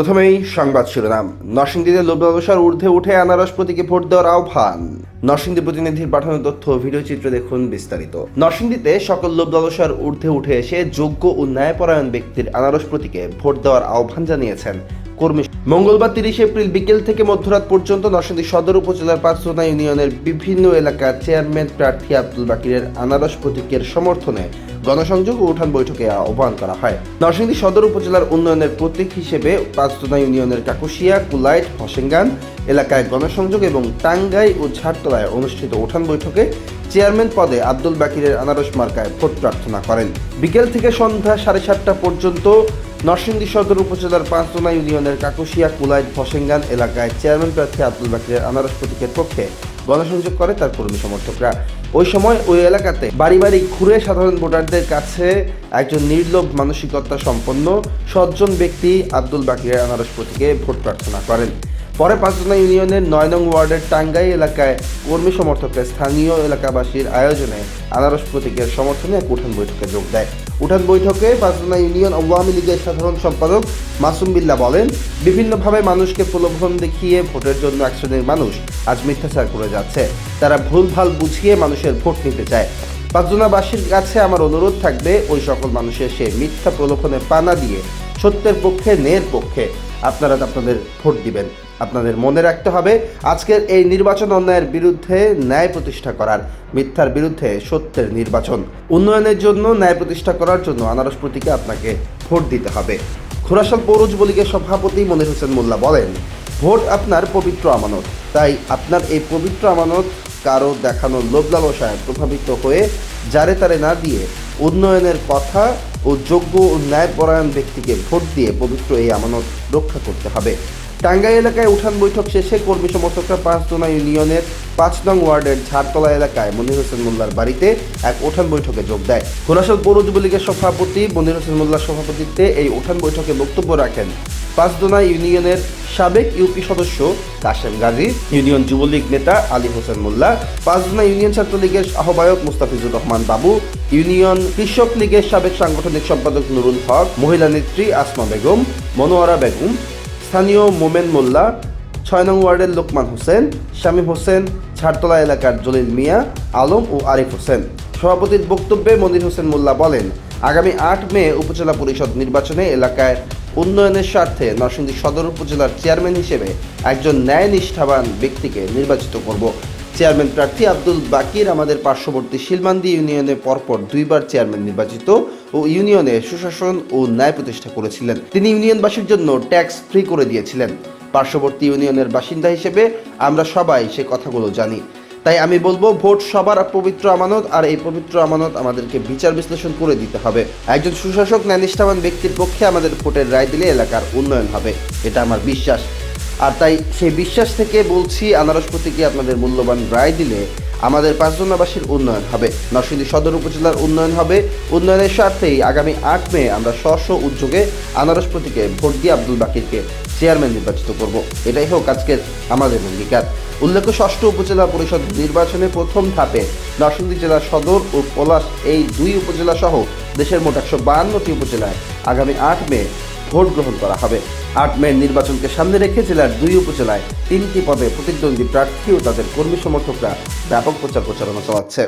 প্রথমেই সংবাদ শিরোনাম। নরসিংদীতে লোভ ব্যবসার ঊর্ধ্বে উঠে আনারস প্রতীকে ভোট দেওয়ার আহ্বান। নরসিংদী প্রতিনিধির পাঠানো তথ্য ভিডিও চিত্র দেখুন বিস্তারিত। নরসিংদীতে সকল লোভ ব্যবসার ঊর্ধ্বে উঠে এসে যোগ্য ও ন্যায়পরায়ণ ব্যক্তির আনারস প্রতীকে ভোট দেওয়ার আহ্বান জানিয়েছেন কর্মী। মঙ্গলবার তিরিশে এপ্রিল বিকেল থেকে মধ্যরাত পর্যন্ত নরসিংদী সদর উপজেলার পাঁচসোনা ইউনিয়নের বিভিন্ন এলাকার চেয়ারম্যান প্রার্থী আব্দুল বাকিরের আনারস প্রতীকের সমর্থনে গণসংযোগ ও উঠান বৈঠকে আহ্বান করা হয়। নরসিংদী সদর উপজেলার উন্নয়নের প্রতীক হিসেবে পাঁচদোনা ইউনিয়নের কাকুশিয়া, কুলাইট হসেঙ্গান এলাকায় গণসংযোগ এবং টাঙ্গাই ও ঝাড়তলায় অনুষ্ঠিত উঠান বৈঠকে চেয়ারম্যান পদে আব্দুল বাকিরের আনারস মার্কায় ভোট প্রার্থনা করেন। বিকেল থেকে সন্ধ্যা সাড়ে সাতটা পর্যন্ত নরসিংদী সদর উপজেলার পাঁচদোনা ইউনিয়নের কাকুশিয়া কুলাইট ভসেঙ্গান এলাকায় চেয়ারম্যান প্রার্থী আব্দুল বাকিরের আনারস প্রতীকের পক্ষে গণসংযোগ করে তার কর্মী সমর্থকরা। ওই সময় ওই এলাকাতে বাড়ি বাড়ি ঘুরে সাধারণ ভোটারদের কাছে একজন নির্লোভ মানসিকতা সম্পন্ন, সজ্জন ব্যক্তি আব্দুল বাকিরের আনারস প্রতীকে ভোট প্রার্থনা করেন। পরে পাঁচজনা ইউনিয়নের নয় নং ওয়ার্ডের টাঙ্গাই এলাকায় কর্মী সমর্থকরা স্থানীয় এলাকাবাসীর আয়োজনে আনারস প্রতীকের সমর্থনে এক উঠান বৈঠকে যোগ দেয়। উঠান বৈঠকে পাঁচজনা ইউনিয়ন আওয়ামী লীগের সাধারণ সম্পাদক মাসুম বিল্লা বলেন, বিভিন্নভাবে মানুষকে প্রলোভন দেখিয়ে ভোটের জন্য এক শ্রেণির মানুষ আজ মিথ্যাচার করে যাচ্ছে। তারা ভুলভাল বুঝিয়ে মানুষের ভোট নিতে চায়। পাঁচজনাবাসীর কাছে আমার অনুরোধ থাকবে, ওই সকল মানুষের সে মিথ্যা প্রলোভনে পানা দিয়ে সত্যের পক্ষে, ন্যায়ের পক্ষে আপনারা আপনাদের ভোট দিবেন। আপনাদের মনে রাখতে হবে, আজকের এই নির্বাচন অন্যায়ের বিরুদ্ধে ন্যায় প্রতিষ্ঠা করার, মিথ্যার বিরুদ্ধে সত্যের নির্বাচন। উন্নয়নের জন্য, ন্যায় প্রতিষ্ঠা করার জন্য আনারস প্রতীকে আপনাকে ভোট দিতে হবে। খোরাসাল পৌর যুবলীগের সভাপতি মনির হোসেন মোল্লা বলেন, ভোট আপনার পবিত্র আমানত। তাই আপনার এই পবিত্র আমানত কারও দেখানো লোভ লালসায় প্রভাবিত হয়ে যারে তারে না দিয়ে উন্নয়নের কথা ও যোগ্য ও ন্যায়পরায়ণ ব্যক্তিকে ভোট দিয়ে পবিত্র এই আমানত রক্ষা করতে হবে। টাঙ্গাই এলাকায় উঠান বৈঠক শেষে কর্মী সমর্থকরা পাঁচদোনা ইউনিয়নের পাঁচ নং ওয়ার্ডের ঝাড়তলা এলাকায় মনির হোসেন মোল্লার বাড়িতে এক উঠান বৈঠকে যোগ দেয়। ঘোড়াশাল পৌর যুবলীগের সভাপতি মনির হোসেন মোল্লার সভাপতিত্বে এই উঠান বৈঠকে বক্তব্য রাখেন পাঁচদোনা ইউনিয়নের সাবেক ইউপি সদস্য কাশেম গাজী, ইউনিয়ন যুবলীগ নেতা আলী হোসেন মোল্লা পাঁচদোনা ইউনিয়ন ছাত্রলীগের আহ্বায়ক মুস্তাফিজুর রহমান বাবু, ইউনিয়ন কৃষক লীগের সাবেক সাংগঠনিক সম্পাদক নুরুল হক, মহিলা নেত্রী আসমা বেগম, মনোয়ারা বেগম স্থানীয় মোমেন মোল্লা, ছয় নং ওয়ার্ডের লোকমান হোসেন, শামীম হোসেন, ছাড়তলা এলাকার জলিল মিয়া, আলম ও আরিফ হোসেন। সভাপতির বক্তব্যে মনির হোসেন মোল্লা বলেন, আগামী আট মে উপজেলা পরিষদ নির্বাচনে এলাকায় উন্নয়নের স্বার্থে নরসিংদী সদর উপজেলার চেয়ারম্যান হিসেবে একজন ন্যায় নিষ্ঠাবান ব্যক্তিকে নির্বাচিত করব। চেয়ারম্যান প্রার্থী আব্দুল বাকির, আমাদের পার্শ্ববর্তী শিলমান্দি ইউনিয়নে পরপর দুইবার চেয়ারম্যান নির্বাচিত ও ইউনিয়নে সুশাসন ও ন্যায় প্রতিষ্ঠা করেছিলেন। তিনি ইউনিয়নবাসীর জন্য ট্যাক্স ফ্রি করে দিয়েছিলেন। পার্শ্ববর্তী ইউনিয়নের বাসিন্দা হিসেবে আমরা সবাই সে কথাগুলো জানি। তাই আমি বলব, ভোট সবার পবিত্র আমানত আর এই পবিত্র আমানত আমাদেরকে বিচার বিশ্লেষণ করে দিতে হবে। একজন সুশাসক ন্যায়নিষ্ঠাবান ব্যক্তির পক্ষে আমাদের ভোটের রায় দিলে এলাকার উন্নয়ন হবে। এটা আমার বিশ্বাস। আর তাই সেই বিশ্বাস থেকে বলছি, আনারস প্রতীকে আপনাদের মূল্যবান রায় দিলে আমাদের পাঁচজনাবাসীর উন্নয়ন হবে। নরসিংদী সদর উপজেলার উন্নয়ন হবে। উন্নয়নের স্বার্থেই আগামী আট মে আমরা স্ব উদ্যোগে আনারস প্রতীকে ভোট দিয়ে আব্দুল বাকিরকে চেয়ারম্যান নির্বাচিত করব। এটাই হোক আজকের আমাদের অঙ্গীকার। উল্লেখ্য, ষষ্ঠ উপজেলা পরিষদ নির্বাচনে প্রথম ধাপে নরসিংদী জেলা সদর ও পলাশ এই দুই উপজেলা সহ দেশের মোট একশো বাহান্নটি উপজেলায় আগামী আট মে ভোট গ্রহণ করা হবে। আট মে নির্বাচনকে সামনে রেখে জেলার দুই উপজেলায় তিনটি পদে প্রতিদ্বন্দ্বী প্রার্থী ও তাদের কর্মী সমর্থকরা ব্যাপক প্রচার প্রচারণা চালাচ্ছে।